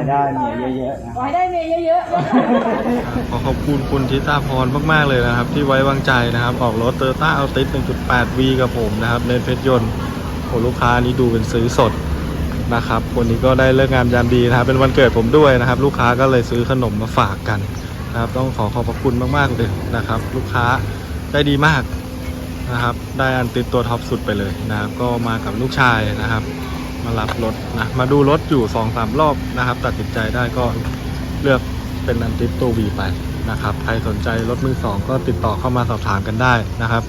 ให้ได้เมียเยอะๆนะขอให้ได้เมย์เยอะขอขอบคุณคุณทิตาพรมากๆเลยนะครับ ที่ไว้วางใจนะครับ ออกรถเตอร์ต้าเอาติส1.8 V กับผมนะครับในเพชรยนต์โอ้ลูกค้านี้ดูเป็นซื้อสดนะครับคนนี้ก็ได้เลิกงามยามดีนะครับ เป็นวันเกิดผมด้วยนะครับ ลูกค้าก็เลยซื้อขนมมาฝากกันนะครับ ต้องขอขอบพระคุณมากๆเลยนะครับ ลูกค้าได้ดีมากนะครับ ได้อันติดตัวท็อปสุดไปเลยนะครับ ก็มากับลูกชายนะครับ มารับรถนะ มาดูรถอยู่2องสามรอบนะครับ ตัดสินใจได้ก็เลือกเป็นอันติดตัววีไปนะครับ ใครสนใจรถมือสองก็ติดต่อเข้ามาสอบถามกันได้นะครับ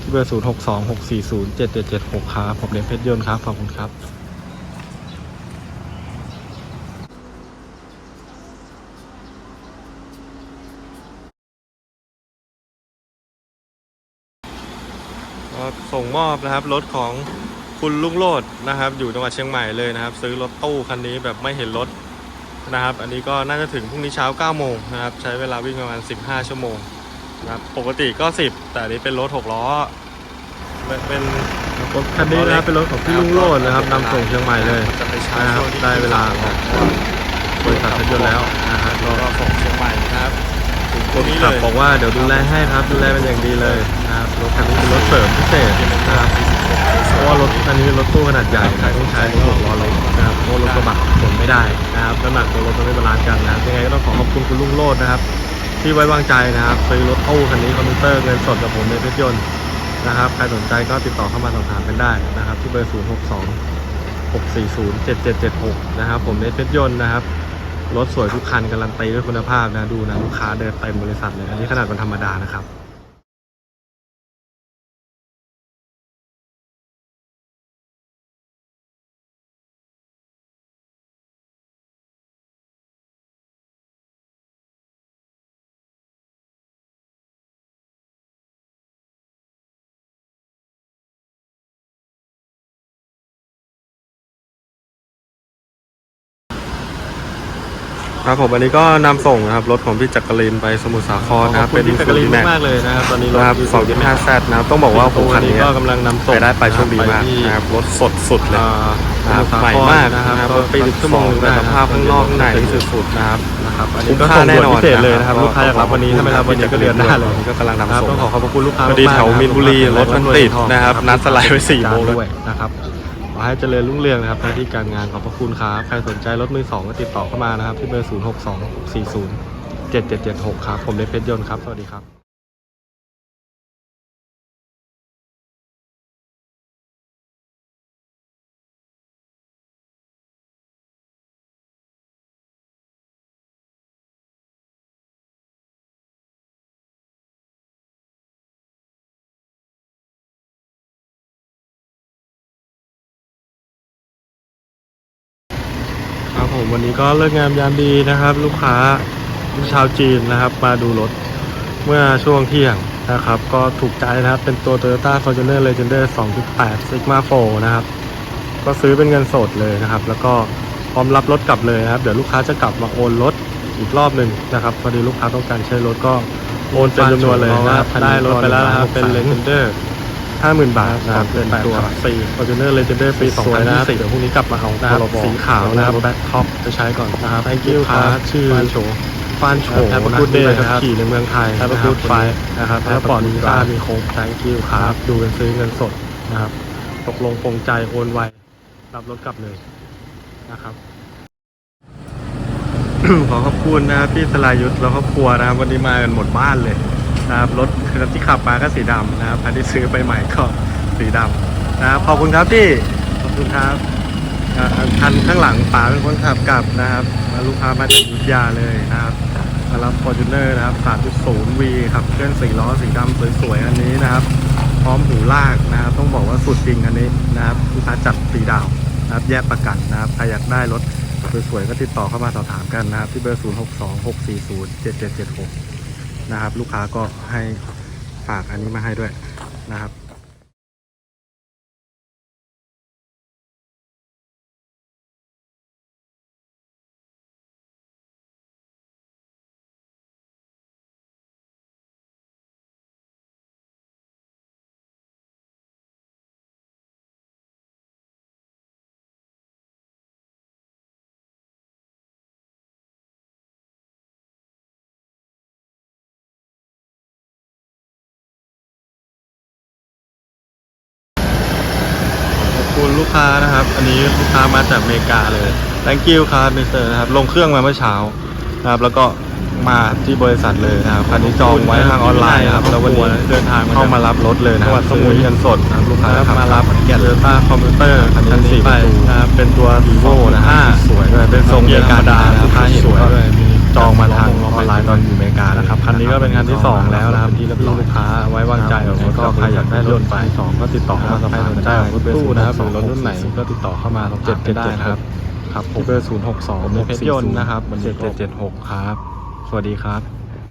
ที่เบอร์ 0 6 2 6 4 0 7 7 7 6ครับผมเรียนเพชรยนต์ครับ ขอบคุณครับส่งมอบนะครับรถของ คุณลุงโลดนะครับ อยู่จังหวัดเชียงใหม่เลยนะครับ ซื้อรถตู้คันนี้แบบไม่เห็นรถนะครับ อันนี้ก็น่าจะถึงพรุ่งนี้เช้า9โมงนะครับ ใช้เวลาวิ่งประมาณ 15 ชั่วโมงนะครับปกติก็ 10 แต่อันนี้เป็นรถ6ล้อเป็นเป็นรถคันนี้นะครับเป็นรถของพี่ลุงโลดนะครับนำส่งเชียงใหม่เลยจะไปชานะร์ครับจได้เวลาออกบริษัทรถยนต์แล้วนะฮะก็ก็ส่งเชียงใหม่นะครับคนขับบอกว่าเดี๋ยวดูแลให้ครับดูแลเป็นอย่างดีเลยนะครับรถคันนี้เป็นรถเสริมพิเศษนะครับ คันนี้เป็นรถตู้ขนาดใหญ่ใครต้องใช้หกล้อรถนะครับเพราะรถกระบะขนไม่ได้นะครับน้ำหนักตัวรถมันไม่บาลานซ์กันนะยังไงก็ต้องขอขอบคุณคุณลุงโลดนะครับ ที่ไว้วางใจนะครับซื้อรถตู้คันนี้คอมพิวเตอร์เงินสดกับผมในเพชรยนต์นะครับใครสนใจก็ติดต่อเข้ามาสอบถามกันได้นะครับ ที่เบอร์ 0 6 2 6 4 0 7 7 7 6 นะครับ ผมในเพชรยนต์นะครับรถสวยทุกคันการันตีด้วยคุณภาพนะดูนะลูกค้าเดินเต็มบริษัทเลยอันนี้ขนาดวันธรรมดานะครับ ครับผมอันนี้ก็นำส่งนะครับรถของพี่จักรินไปสมุทรสาครนะครับเป็นพี่จักรินมากเลยนะครับตอนนี้รถนะครับ2.5 Z นะครับต้องบอกว่าโอ้โหคันนี้ก็กำลังนำส่งไปได้ไปโชคดีมากไปที่นะครับรถสดสุดเลยอ่านะครับสมุทรสาใหม่ครมากนะนะคครัรับบปีปีชั่วโมงหนึ่งแต่สภาพข้างนอกข้างในเป็นนี่สุดๆนะครับนะครับอันนี้คุ้มก็ค่าส่งแน่ด่วนนอนพิเศษเลยนะครับลูกค้าอยากรับวันนี้ถ้าไม่รับวันนี้ก็เดือนหน้าเลยก็กำลังนะนำครับส่งต้องขอขอบพระคุณลูกค้าพอดีมากๆแถวมีนบุรีะครถมันติดนะครับนัดสไลด์ไว้สี่โมงด้วยนะครับข อให้เจริญรุ่งเรืองนะครับหน้าที่การงานขอบพระคุณครับ ใครสนใจรถมือสองก็ติดต่อเข้ามานะครับ ที่เบอร์ 0 6 2 6 4 0 7 7 7 6 ครับ ผมเล็กเพชรยนต์ครับ สวัสดีครับ ผมวันนี้ก็เลิกงามยามดีนะครับ ลูกค้าชาวจีนนะครับ มาดูรถเมื่อช่วงเที่ยงนะครับ ก็ถูกใจนะครับ เป็นตัว Toyota Fortuner Legender 2.8 Sigma 4นะครับ ก็ซื้อเป็นเงินสดเลยนะครับ แล้วก็พร้อมรับรถกลับเลยนะครับ เดี๋ยวลูกค้าจะกลับมาโอนรถอีกรอบหนึ่งนะครับ พอดีลูกค้าต้องการใช้รถก็โอนเป็นจำนวนเลยนะครับได้รถไปแล้วนะครับเป็น Legender ห้าหมื่นบาทนะครับเป็นตัว4 Fortuner Legender ปีสวยนะครับ2024เดี๋ยวพรุ่งนี้กลับมาเอานะครับสีขาวนะครับแบ็คท็อปจะใช้ก่อนนะครับ thank you ครับชื่อฟานโฉฟานโฉครับนะ Good day ดูใบขันะครับขี่ในเมืองไทย Have a นะ good ไฟ flight นะครับ Have a แล้วปลอด good วีซ่า drive มีโค้ง thank you ครับดูเป็นซื้อเงินสดนะครับ ตกลงปรงใจโอนไวรับรถกลับเลยนะครับขอขอบคุณนะครับพี่สลายุทธแล้วก็ครัวนะครับวันนี้มากันหมดบ้านเลย นะครับรถคันที่ขับมาก็สีดำนะครับคันที่ซื้อไปใหม่ก็สีดำนะครับขอบคุณครับพี่ขอบคุณครับคันข้างหลังป๋าเป็นคนขับกลับนะครับแล้วลูกค้ามาจากยุธยาเลยนะครับมารับ Fortuner นะครับ 3.0V ขับเคลื่อน4ล้อสีดำสวยๆอันนี้นะครับ พร้อมหูลากนะครับ ต้องบอกว่าสุดจริงอันนี้นะครับลูกค้าจัดสีดาวนะครับ แยกประกันนะครับใครอยากได้รถสวยๆก็ติดต่อเข้ามาสอบถามกันนะครับ ที่เบอร์ 0626407776 นะครับ ลูกค้าก็ให้ฝากอันนี้มาให้ด้วยนะครับ คุณลูกค้านะครับ อันนี้ลูกค้ามาจากอเมริกาเลย thank you ครับมิสเตอร์นะครับ ลงเครื่องมาเมื่อเช้านะครับ แล้วก็มาที่บริษัทเลยนะครับ คันนี้จองไว้ทางออนไลน์นะครับ แล้ววันนี้เดินทางเข้ามารับรถเลยนะครับสมุยเงินสดนะครับลูกค้ามารับเกียร์เดต้าคอมพิวเตอร์คันนี้สี่ประตูนะครับ เป็นตัว vivo นะฮะสวยด้วยเป็นทรงเกียร์ธรรมดานะครับสวยด้วยมี จองมาทางออนไลน์ตอนอยู่อเมริกานะครับคันนี้ก็เป็นคันที่สองแล้วนะครับที่ลูกค้าไว้วางใจของรถก็ใครอยากได้รถไปสองก็ติดต่อเข้ามาสอบถามได้รถตู้นะครับหรือรถรุ่นไหนก็ติดต่อเข้ามาสอบถามได้นะครับครับผมเบอร์ศูนย์หกสองผมเพชรยนต์นะครับเจ็ดเจ็ดเจ็ดหกครับ สวัสดีครับ